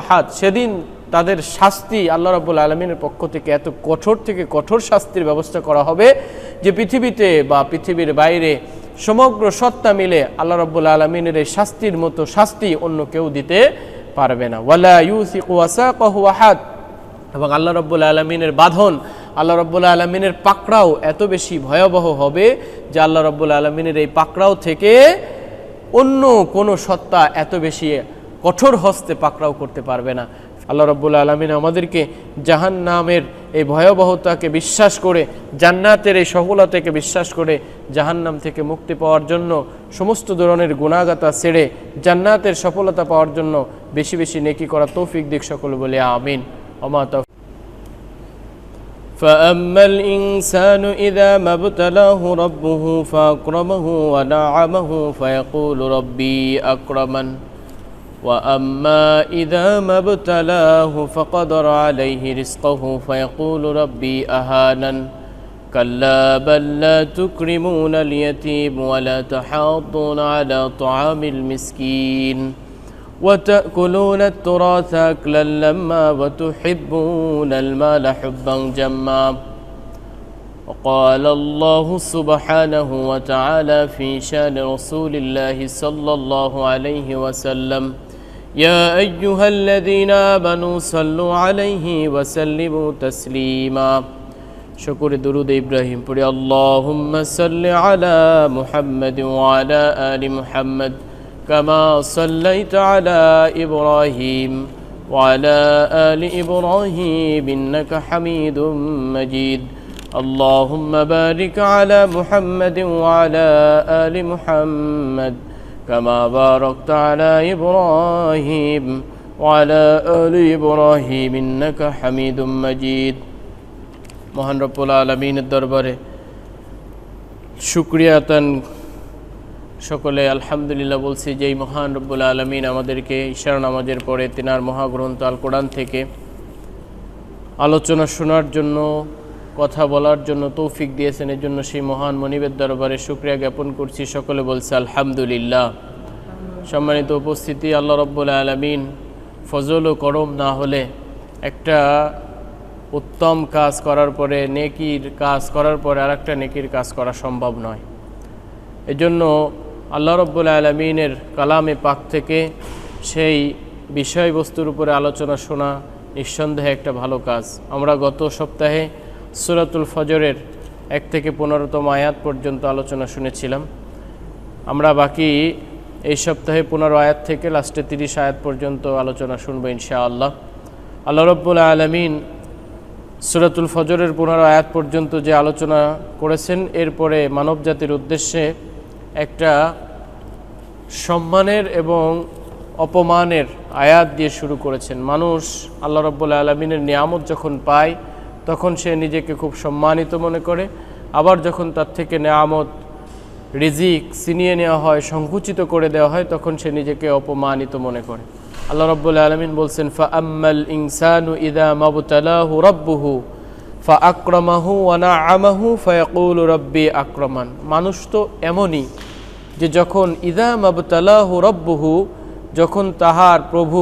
আহাদ। সেদিন তাদের শাস্তি আল্লাহ রাব্বুল আলমিনের পক্ষ থেকে, এত কঠোর থেকে কঠোর শাস্তির ব্যবস্থা করা হবে যে পৃথিবীতে বা পৃথিবীর বাইরে সমগ্র সত্তা মিলে আল্লাহ রাব্বুল আলমিনের এই শাস্তির মতো শাস্তি অন্য কেউ দিতে পারবে না। ওয়ালা ইউসিকু ওয়াসাকাহু আহাদ। এবং আল্লাহ রব্বুল আলমিনের বাঁধন, আল্লাহ রব্বুল আলমিনের পাকড়াও এত বেশি ভয়াবহ হবে যে আল্লাহ রব্বুল আলমিনের এই পাকড়াও থেকে অন্য কোনো সত্তা এত বেশি কঠোর হস্তে পাকড়াও করতে পারবে না। আল্লাহ রব্বুল আলমিন আমাদেরকে জাহান নামের এই ভয়াবহতাকে বিশ্বাস করে, জান্নাতের এই সফলতাকে বিশ্বাস করে জাহান্নাম থেকে মুক্তি পাওয়ার জন্য সমস্ত ধরনের গুণাগাতা ছেড়ে জান্নাতের সফলতা পাওয়ার জন্য বেশি বেশি নেকি করা তৌফিক দিক সকল বলে আমিন। অমা فأما الإنسان إذا ما ابتلاه ربه فأكرمه ونعمه فيقول ربي أكرمن. وأما إذا ما ابتلاه فقدر عليه رزقه فيقول ربي أهانن. كلا بل لا تكرمون اليتيم ولا تحاضون على طعام المسكين. وتأكلون التراث أكلا لما وتحبون المال حبا جما. وقال الله سبحانه وتعالى في شان رسول الله صلى الله عليه وسلم يا أيها الذين آمنوا صلوا عليه وسلموا تسليما. شكر درود إبراهيم اللهم صل على محمد وعلى آل محمد. كما صليت على إبراهيم وعلى آل إبراهيم إنك حميد مجيد اللهم بارك على محمد وعلى آل محمد كما باركت على إبراهيم وعلى آل إبراهيم إنك حميد مجيد মহান রব্বুল আলমিনের দরবারে শুক্রিয়াতান সকলে আলহামদুলিল্লাহ বলছি যে মহান রব্বুল আলমিন আমাদেরকে ঈশার নামাজের পরে তেনার মহাগ্রন্থ আল কোরআন থেকে আলোচনা শোনার জন্য, কথা বলার জন্য তৌফিক দিয়েছেন এর জন্য সেই মহান মনিবের দরবারে শুক্রিয়া জ্ঞাপন করছি। সকলে বলছে, আলহামদুলিল্লাহ। সম্মানিত উপস্থিতি, আল্লাহ রব্বুল আলমিন ফজল ও করম না হলে একটা উত্তম কাজ করার পরে, নেকির কাজ করার পরে আর একটা নেকির কাজ করা সম্ভব নয়। এজন্য আল্লাহ রব্বুল আলমিনের কালামে পাক থেকে সেই বিষয়বস্তুর উপরে আলোচনা শোনা নিঃসন্দেহে একটা ভালো কাজ। আমরা গত সপ্তাহে সুরাতুল ফজরের এক থেকে পনেরোতম আয়াত পর্যন্ত আলোচনা শুনেছিলাম। আমরা বাকি এই সপ্তাহে পনেরো আয়াত থেকে লাস্টে তিরিশ আয়াত পর্যন্ত আলোচনা শুনব ইনশাআল্লাহ। আল্লাহ রব্বুল আলমিন সুরাতুল ফজরের পনেরো আয়াত পর্যন্ত যে আলোচনা করেছেন, এরপরে মানব জাতির উদ্দেশ্যে একটা সম্মানের এবং অপমানের আয়াত দিয়ে শুরু করেছেন। মানুষ আল্লাহ রব্বুল আলমিনের নিয়ামত যখন পায়, তখন সে নিজেকে খুব সম্মানিত মনে করে। আবার যখন তার থেকে নেয়ামত, রিজিক ছিনিয়ে নেওয়া হয়, সংকুচিত করে দেওয়া হয়, তখন সে নিজেকে অপমানিত মনে করে। আল্লাহ রব্বুল আলমিন বলছেন, ফা আম্মাল ইনসানু ইদা মাবতালাহু রব্বুহু। ফা আক্রমাহু ওয়ানা আমাহু ফয়াকুল রব্বি আক্রমান। মানুষ তো এমনই যে যখন ইদা মাবতালাহু রব্বহু, যখন তাহার প্রভু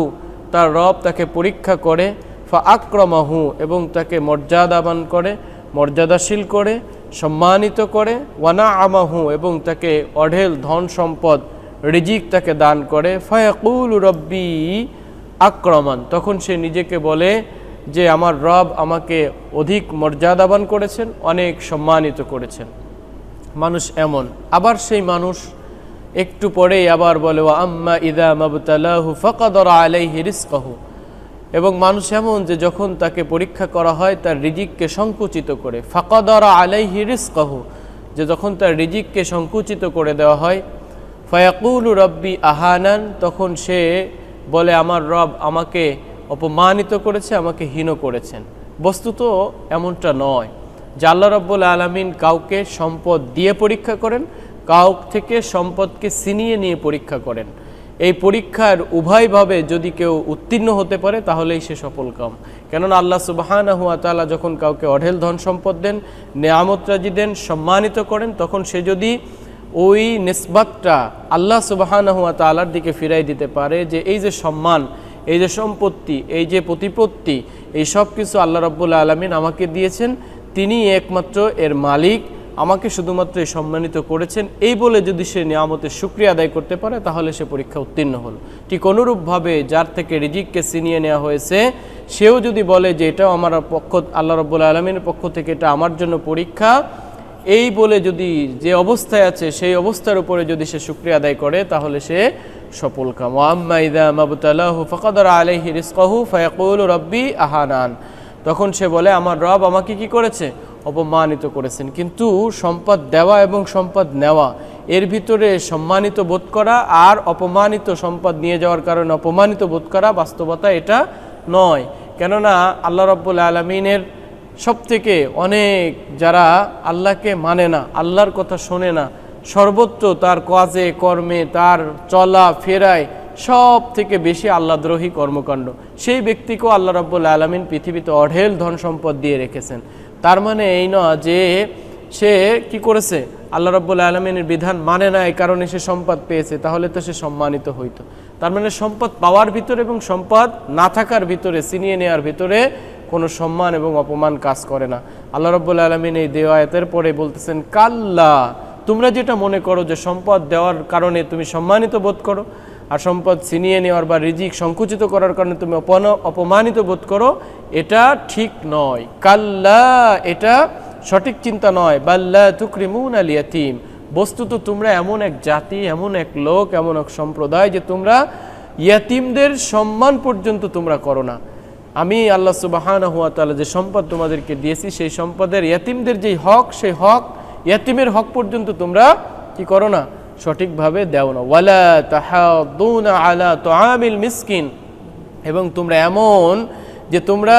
তার রব তাকে পরীক্ষা করে ফা আক্রমাহু এবং তাকে মর্যাদাবান করে, মর্যাদাশীল করে, সম্মানিত করে ওয়ানা আমাহু এবং তাকে অঢেল ধন সম্পদ, রিজিক তাকে দান করে, ফায়াকুল রব্বি আক্রমান। তখন সে নিজেকে বলে যে আমার রব আমাকে অধিক মর্যাদাবান করেছেন, অনেক সম্মানিত করেছেন। মানুষ এমন। আবার সেই মানুষ একটু পরেই আবার বলে ও আম্মা ইদা মাবতালাহু ফকাদর আলাইহি রিস্কাহু এবং মানুষ এমন যে যখন তাকে পরীক্ষা করা হয়, তার রিজিককে সংকুচিত করে। ফাকাদর আলাইহি রিস্কাহু যে যখন তার রিজিককে সংকুচিত করে দেওয়া হয়, ফয়াকুল রব্বি আহানান, তখন সে বলে, আমার রব আমাকে অপমানিত করেছে, আমাকে হীন করেছেন। বস্তুত এমনটা নয়। আল্লাহ রব্বুল আলমিন কাউকে সম্পদ দিয়ে পরীক্ষা করেন, কাউ থেকে সম্পদকে ছিনিয়ে নিয়ে পরীক্ষা করেন। এই পরীক্ষার উভয়ভাবে যদি কেউ উত্তীর্ণ হতে পারে, তাহলেই সে সফল কাম। কেননা আল্লাহ সুবাহানা হুয়া তালা যখন কাউকে অঢেল ধন সম্পদ দেন নেয়ামতরাজি দেন, সম্মানিত করেন, তখন সে যদি ওই নিসবাতটা আল্লাহ সুবাহান হুয়া তালার দিকে ফিরাই দিতে পারে, যে এই যে সম্মান এই যে সম্পত্তি, এই যে প্রতিপত্তি, এই সব কিছু আল্লাহ রব্বুল আলমিন আমাকে দিয়েছেন। তিনি একমাত্র এর মালিক, আমাকে শুধুমাত্র সম্মানিত করেছেন। এই বলে যদি সে নিয়ামতের সুক্রিয়া আদায় করতে পারে, তাহলে সে পরীক্ষা উত্তীর্ণ হলো। ঠিক অনুরূপভাবে যার থেকে রিজিককে ছিনিয়ে নেওয়া হয়েছে, সেও যদি বলে যে এটাও আমার পক্ষ, আল্লাহ রব্বুল আলমিনের পক্ষ থেকে এটা আমার জন্য পরীক্ষা এই বলে যদি যে অবস্থায় আছে, সেই অবস্থার উপরে যদি সে শুক্রিয়া আদায় করে, তাহলে সে সফল কাম। রব্বি আহানান। তখন সে বলে, আমার রব আমাকে কি করেছে? অপমানিত করেছেন। কিন্তু সম্পদ দেওয়া এবং সম্পদ নেওয়া, এর ভিতরে সম্মানিত বোধ করা আর অপমানিত সম্পদ নিয়ে যাওয়ার কারণে অপমানিত বোধ করা বাস্তবতা এটা নয়। কেননা আল্লাহ রব্বুল আলমিনের সব থেকে অনেক যারা আল্লাহকে মানে না, আল্লাহর কথা শোনে না, সর্বত্র তার কাজে, কর্মে, তার চলা, ফেরায় সব থেকে বেশি আল্লাদ্রোহী কর্মকাণ্ড। সেই ব্যক্তিকেও আল্লাহ রব্বুল আলমিন পৃথিবীতে অঢেল ধন সম্পদ দিয়ে রেখেছেন। তার মানে এই নয় যে সে কি করেছে? আল্লাহ রব্বুল আলমিনের বিধান মানে না, এই কারণে সে সম্পদ পেয়েছে, তাহলে তো সে সম্মানিত হইতো। তার মানে সম্পদ পাওয়ার ভিতরে এবং সম্পদ না থাকার ভিতরে, ছিনিয়ে নেওয়ার ভিতরে কোনো সম্মান এবং অপমান কাজ করে না। আল্লাহ রব্বুল আলমিন এই দেওয়ায়তের পরে বলতেছেন, কাল্লা, তোমরা যেটা মনে করো যে সম্পদ দেওয়ার কারণে তুমি সম্মানিত বোধ করো, আর সম্পদ ছিনিয়ে নেওয়ার বা রিজিক সংকুচিত করার কারণে তুমি অপমানিত বোধ করো, এটা ঠিক নয়। কাল্লা, এটা সঠিক চিন্তা নয়। বাল্লা তুকরিমুন আল ইয়াতিম বস্তুত তোমরা এমন এক জাতি, এমন এক লোক, এমন এক সম্প্রদায় যে তোমরা ইয়াতিমদের সম্মান পর্যন্ত তোমরা করো না। আমি আল্লাহ সুবাহান হুয়া তালা যে সম্পদ তোমাদেরকে দিয়েছি, সেই সম্পদের ইয়াতিমদের যেই হক, সেই হক ইয়াতিমের হক পর্যন্ত তোমরা কি করো না? সঠিকভাবে দেও না। ওয়ালা তাহাদুনা আলা তোয়ামিল মিসকিন। এবং তোমরা এমন যে তোমরা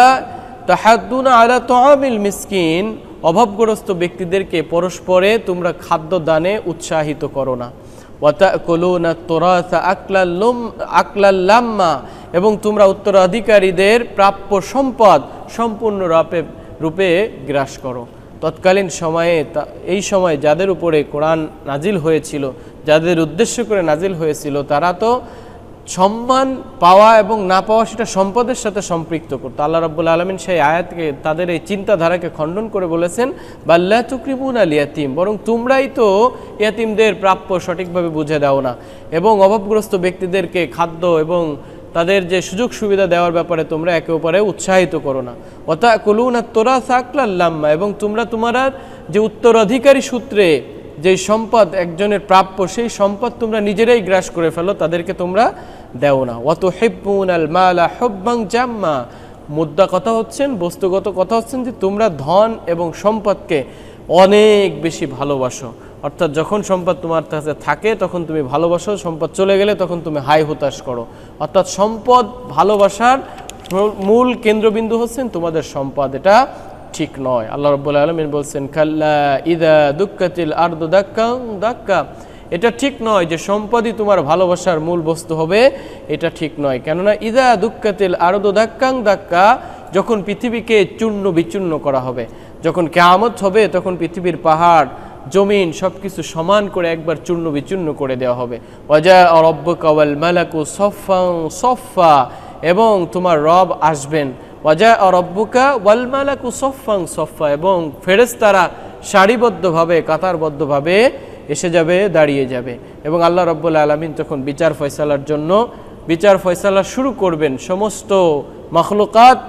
তাহাদুনা আলা তোয়ামিল মিসকিন, অভাবগ্রস্ত ব্যক্তিদেরকে পরস্পরে তোমরা খাদ্য দানে উৎসাহিত করো না। ওয়াতা কলুনা তোরাসা আকলাল্লুম আকলাল্লাম্মা এবং তোমরা উত্তরাধিকারীদের প্রাপ্য সম্পদ সম্পূর্ণ রূপে রূপে গ্রাস করো। তৎকালীন সময়ে এই সময় যাদের উপরে কোরআন নাজিল হয়েছিল, যাদের উদ্দেশ্য করে নাজিল হয়েছিল, তারা তো সম্মান পাওয়া এবং না পাওয়া সেটা সম্পদের সাথে সম্পৃক্ত করতো। আল্লাহ রাব্বুল আলমিন সেই আয়াতকে, তাদের এই চিন্তাধারাকে খণ্ডন করে বলেছেন বাল্লা তুকরিবুন আল ইয়াতিম বরং তোমরাই তো ইয়াতিমদের প্রাপ্য সঠিকভাবে বুঝে দাও না। এবং অভাবগ্রস্ত ব্যক্তিদেরকে খাদ্য এবং তাদের যে সুযোগ সুবিধা দেওয়ার ব্যাপারে তোমরা একে অপরে উৎসাহিত করো না। অতা কলুন তোরা সাকলাল্লাম্মা এবং তোমরা তোমার যে উত্তরাধিকারী সূত্রে যে সম্পদ একজনের প্রাপ্য, সেই সম্পদ তোমরা নিজেরাই গ্রাস করে ফেলো, তাদেরকে তোমরা দেও না। অত হেব্বুন আল মালা হব্বাং জাম্মা, মুদ্রা কথা হচ্ছেন, বস্তুগত কথা হচ্ছেন যে তোমরা ধন এবং সম্পদকে অনেক বেশি ভালোবাসো। অর্থাৎ যখন সম্পদ তোমার কাছে থাকে, তখন তুমি ভালোবাসো, সম্পদ চলে গেলে তখন তুমি হাই হতাশ করো। অর্থাৎ সম্পদ ভালোবাসার মূল কেন্দ্রবিন্দু হচ্ছেন তোমাদের সম্পদ, এটা ঠিক নয়। আল্লাহ রব্বুল আলমিন বলছেন খাল্লা ইদা দুঃখাতিল আর্দ দাক্কা দাক্কা। এটা ঠিক নয় যে সম্পদই তোমার ভালোবাসার মূল বস্তু হবে, এটা ঠিক নয়। কেননা ইদা দুঃখাতিল আর্দ দাক্কাং দাক্কা, যখন পৃথিবীকে চূর্ণ বিচূর্ণ করা হবে, যখন কেয়ামত হবে, তখন পৃথিবীর পাহাড় জমিন সব কিছু সমান করে একবার চূর্ণ বিচূর্ণ করে দেওয়া হবে। ওয়াজা রব্ব কাওয়াল মালাকু সফাং সফা এবং তোমার রব আসবেন। ওয়াজা রব্বুকা ওয়াল মালাকু সফাং সফা এবং ফেরেশতারা সারিবদ্ধভাবে, কাতারবদ্ধভাবে এসে যাবে, দাঁড়িয়ে যাবে। এবং আল্লাহ রব্বুল আলমিন তখন বিচার ফয়সালার জন্য, বিচার ফয়সালা শুরু করবেন। সমস্ত মখলুকাত,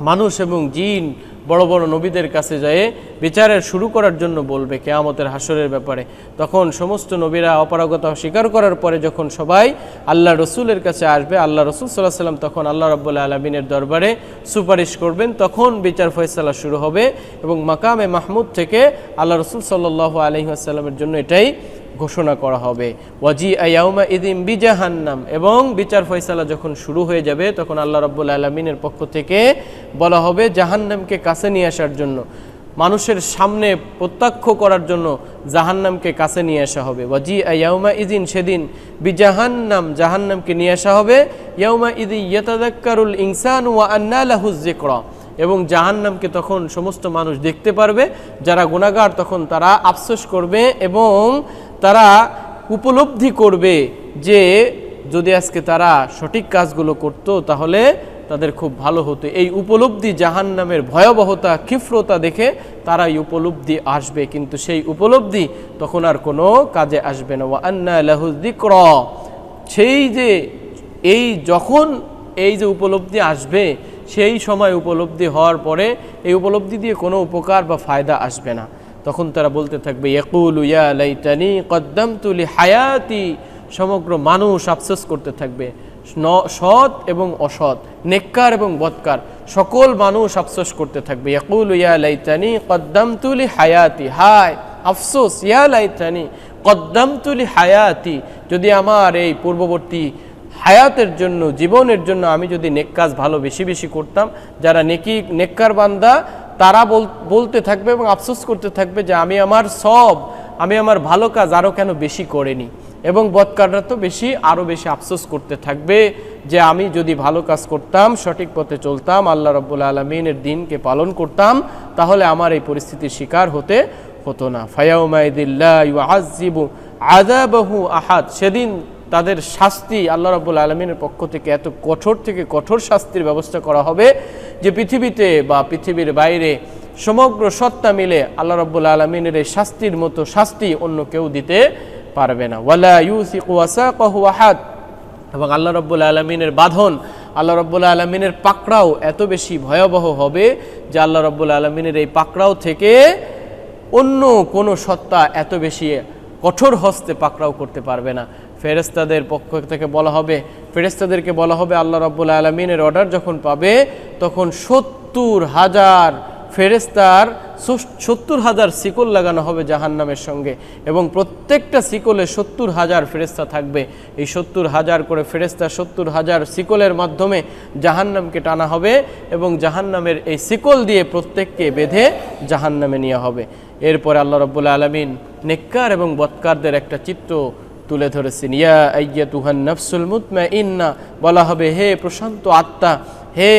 মানুষ এবং জিন বড় বড় নবীদের কাছে যায় বিচারের শুরু করার জন্য বলবে কেয়ামতের হাসরের ব্যাপারে। তখন সমস্ত নবীরা অপারগতা স্বীকার করার পরে যখন সবাই আল্লাহ রসুলের কাছে আসবে, আল্লাহ রসুল সাল্লাহ সাল্লাম তখন আল্লাহ রব্বুল্লাহ আলমিনের দরবারে সুপারিশ করবেন, তখন বিচার ফয়সালা শুরু হবে এবং মাকামে মাহমুদ থেকে আল্লাহ রসুল সাল্লাহ আলহিহাসাল্লামের জন্য এটাই ঘোষণা করা হবে। ওয়াজি আয়াউমা ইদিম বিজাহান্নাম এবং বিচার ফয়সালা যখন শুরু হয়ে যাবে, তখন আল্লাহ রব্বুল আলমিনের পক্ষ থেকে বলা হবে জাহান্নামকে কাছে নিয়ে আসার জন্য, মানুষের সামনে প্রত্যক্ষ করার জন্য জাহান্নামকে কাছে নিয়ে আসা হবে। বা ওয়াজি আয়াউমা ইদিন সেদিন বি বিজাহান্নাম জাহান্নামকে নিয়ে আসা হবে। ইয়াউমা ইদি ইয়তাদাক্কারুল ইনসান ওয়া আন্না লাহুজ যিকরা। এবং জাহান্নামকে তখন সমস্ত মানুষ দেখতে পারবে, যারা গুণাগার তখন তারা আফসোস করবে এবং তারা উপলব্ধি করবে যে, যদি আজকে তারা সঠিক কাজগুলো করত, তাহলে তাদের খুব ভালো হতো। এই উপলব্ধি জাহান নামের ভয়াবহতা, ক্ষিপ্রতা দেখে তারা এই উপলব্ধি আসবে। কিন্তু সেই উপলব্ধি তখন আর কোনো কাজে আসবে না। আন্না লাহু সেই যে, এই যখন এই যে উপলব্ধি আসবে, সেই সময় উপলব্ধি হওয়ার পরে এই উপলব্ধি দিয়ে কোনো উপকার বা ফায়দা আসবে না। তখন তারা বলতে থাকবে, ইয়াকুল ইয়া লাইতানি কদ্দামতু লি হায়াতি সমগ্র মানুষ আফসোস করতে থাকবে। সৎ এবং অসৎ, নেককার এবং বৎকার, সকল মানুষ আফসোস করতে থাকবে। ইয়াকুল, ইয়া লাইতানি, কদ্দামতু লি হায়াতি। হায়, আফসোস, ইয়া লাইতানি, কদ্দামতু লি হায়াতি। যদি আমার এই পূর্ববর্তী হায়াতের জন্য, জীবনের জন্য আমি যদি নেক কাজ ভালো বেশি বেশি করতাম, যারা নেকি, নেককার বান্দা, তারা বল- বলতে থাকবে এবং আফসোস করতে থাকবে যে আমি আমার সব, আমি আমার ভালো কাজ আরও কেন বেশি করিনি। এবং বদকাররা তো বেশি আরও বেশি আফসোস করতে থাকবে যে আমি যদি ভালো কাজ করতাম, সঠিক পথে চলতাম, আল্লাহ রব্বুল আলমিনের দিনকে পালন করতাম, তাহলে আমার এই পরিস্থিতির শিকার হতে হতো না। ফায়াউমাইদিল্লা আজিবু আদাবাহু আহাদ। সেদিন তাদের শাস্তি আল্লাহ রাব্বুল আলমিনের পক্ষ থেকে এত কঠোর থেকে কঠোর শাস্তির ব্যবস্থা করা হবে যে পৃথিবীতে বা পৃথিবীর বাইরে সমগ্র সত্তা মিলে আল্লাহ রাব্বুল আলমিনের এই শাস্তির মতো শাস্তি অন্য কেউ দিতে পারবে না। ওয়ালা ইউসিকু ওয়াসাকাহু আহাদ। এবং আল্লাহ রব্বুল আলমিনের বাঁধন, আল্লাহ রব্বুল আলমিনের পাকড়াও এত বেশি ভয়াবহ হবে যে আল্লাহ রব্বুল আলমিনের এই পাকড়াও থেকে অন্য কোনো সত্তা এত বেশি কঠোর হস্তে পাকড়াও করতে পারবে না। ফেরেস্তাদের পক্ষ থেকে বলা হবে ফেরেস্তাদেরকে বলা হবে, আল্লাহ রব্বুল আলমিনের অর্ডার যখন পাবে, তখন সত্তর হাজার ফেরেস্তার সত্তর হাজার শিকল লাগানো হবে জাহান্নামের সঙ্গে এবং প্রত্যেকটা শিকলে সত্তর হাজার ফেরেস্তা থাকবে। এই সত্তর হাজার করে ফেরেস্তা সত্তর হাজার শিকলের মাধ্যমে জাহান্নামকে টানা হবে এবং জাহান্নামের এই শিকল দিয়ে প্রত্যেককে বেঁধে জাহান্নামে নেওয়া হবে। এরপরে আল্লাহ রব্বুল্লা আলমিন নেককার এবং বৎকারদের একটা চিত্র তুলে ধরেছেন। ইয়া আইয়া তুহান নফসুল মুতমা ইন্না বলা হবে, হে প্রশান্ত আত্মা, হে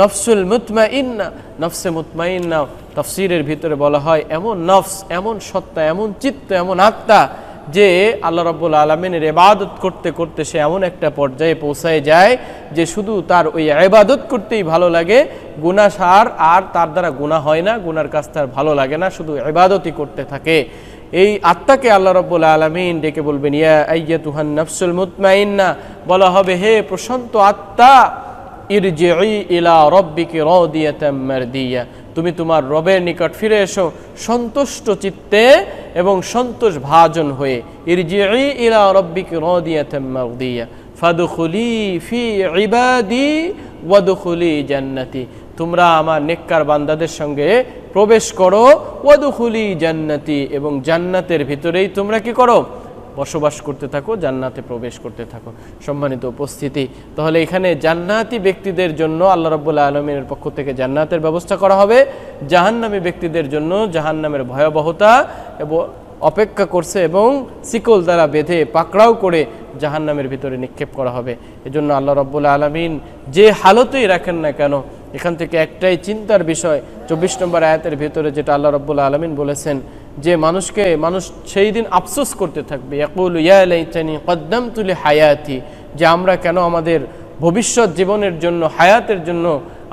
নফসুল মুতমা ইন্না নফসে মুতমাইন্না, তফসিরের ভিতরে বলা হয় এমন নফস, এমন সত্তা, এমন চিত্ত, এমন আত্মা যে আল্লাহ রব্বুল আলমিনের এবাদত করতে করতে সে এমন একটা পর্যায়ে পৌঁছায় যায় যে শুধু তার ওই এবাদত করতেই ভালো লাগে গুণা সার আর তার দ্বারা গুণা হয় না, গুনার কাজ তার ভালো লাগে না, শুধু এবাদতই করতে থাকে। এই আত্মাকে আল্লাহ রব্বুল আলমিন ডেকে বলবেন, ইয়া আইয়া তুহান নফসুল মুতমাইন্না বলা হবে, হে প্রশান্ত আত্মা ইলা তুমি তোমার রবের নিকট ফিরে এসো সন্তুষ্ট চিত্তে এবং সন্তোষ ভাজন হয়ে। ইরজিই ইলা রব্বিকি ফাদখুলি ফি জান্নাতি। তোমরা আমার নেককার বান্দাদের সঙ্গে প্রবেশ করো, ওয়াদখুলি জান্নাতি এবং জান্নাতের ভিতরেই তোমরা কি করো? বসবাস করতে থাকো, জান্নাতে প্রবেশ করতে থাকো। সম্মানিত উপস্থিতি, তাহলে এখানে জান্নাতি ব্যক্তিদের জন্য আল্লাহ রব্বুল্লা আলমিনের পক্ষ থেকে জান্নাতের ব্যবস্থা করা হবে। জাহান্নামী ব্যক্তিদের জন্য জাহান্নামের ভয়াবহতা এবং অপেক্ষা করছে এবং শিকল দ্বারা বেঁধে পাকড়াও করে জাহান্নামের ভিতরে নিক্ষেপ করা হবে। এজন্য আল্লাহ রব্বুল্লা আলমিন যে হালতেই রাখেন না কেন, এখান থেকে একটাই চিন্তার বিষয়, চব্বিশ নম্বর আয়াতের ভিতরে যেটা আল্লাহ রব্বুল্লা আলমিন বলেছেন যে মানুষকে, মানুষ সেই দিন আফসোস করতে থাকবে। ইয়াকুল ইয়ালাইতানি কদ্দাম তুলি হায়াতি যে আমরা কেন আমাদের ভবিষ্যৎ জীবনের জন্য, হায়াতের জন্য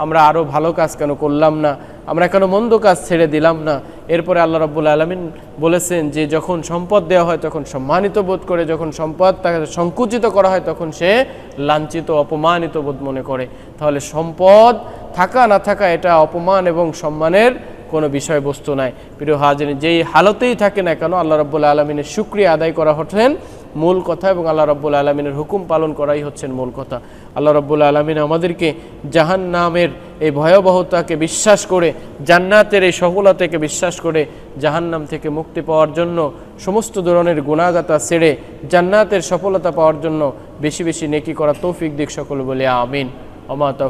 আমরা আরও ভালো কাজ কেন করলাম না? আমরা কেন মন্দ কাজ ছেড়ে দিলাম না? এরপরে আল্লাহ রাব্বুল আলমিন বলেছেন যে যখন সম্পদ দেওয়া হয়, তখন সম্মানিত বোধ করে, যখন সম্পদ তাকে সংকুচিত করা হয়, তখন সে লাঞ্ছিত, অপমানিত বোধ মনে করে। তাহলে সম্পদ থাকা না থাকা এটা অপমান এবং সম্মানের কোনো বিষয়বস্তু নাই। প্রিয় হাজির যেই হালতেই থাকে না কেন, আল্লাহ রব্বুল আলমিনের সুক্রিয়া আদায় করা হচ্ছেন মূল কথা এবং আল্লাহ রব্বুল আলমিনের হুকুম পালন করাই হচ্ছেন মূল কথা। আল্লাহ রব্বুল আলমিন আমাদেরকে জাহান নামের এই ভয়াবহতাকে বিশ্বাস করে, জান্নাতের এই সফলতাকে বিশ্বাস করে জাহান্নাম থেকে মুক্তি পাওয়ার জন্য সমস্ত ধরনের গুণাগাতা ছেড়ে জান্নাতের সফলতা পাওয়ার জন্য বেশি বেশি নেকি করা তৌফিক দিক সকল বলে আমিন। অমা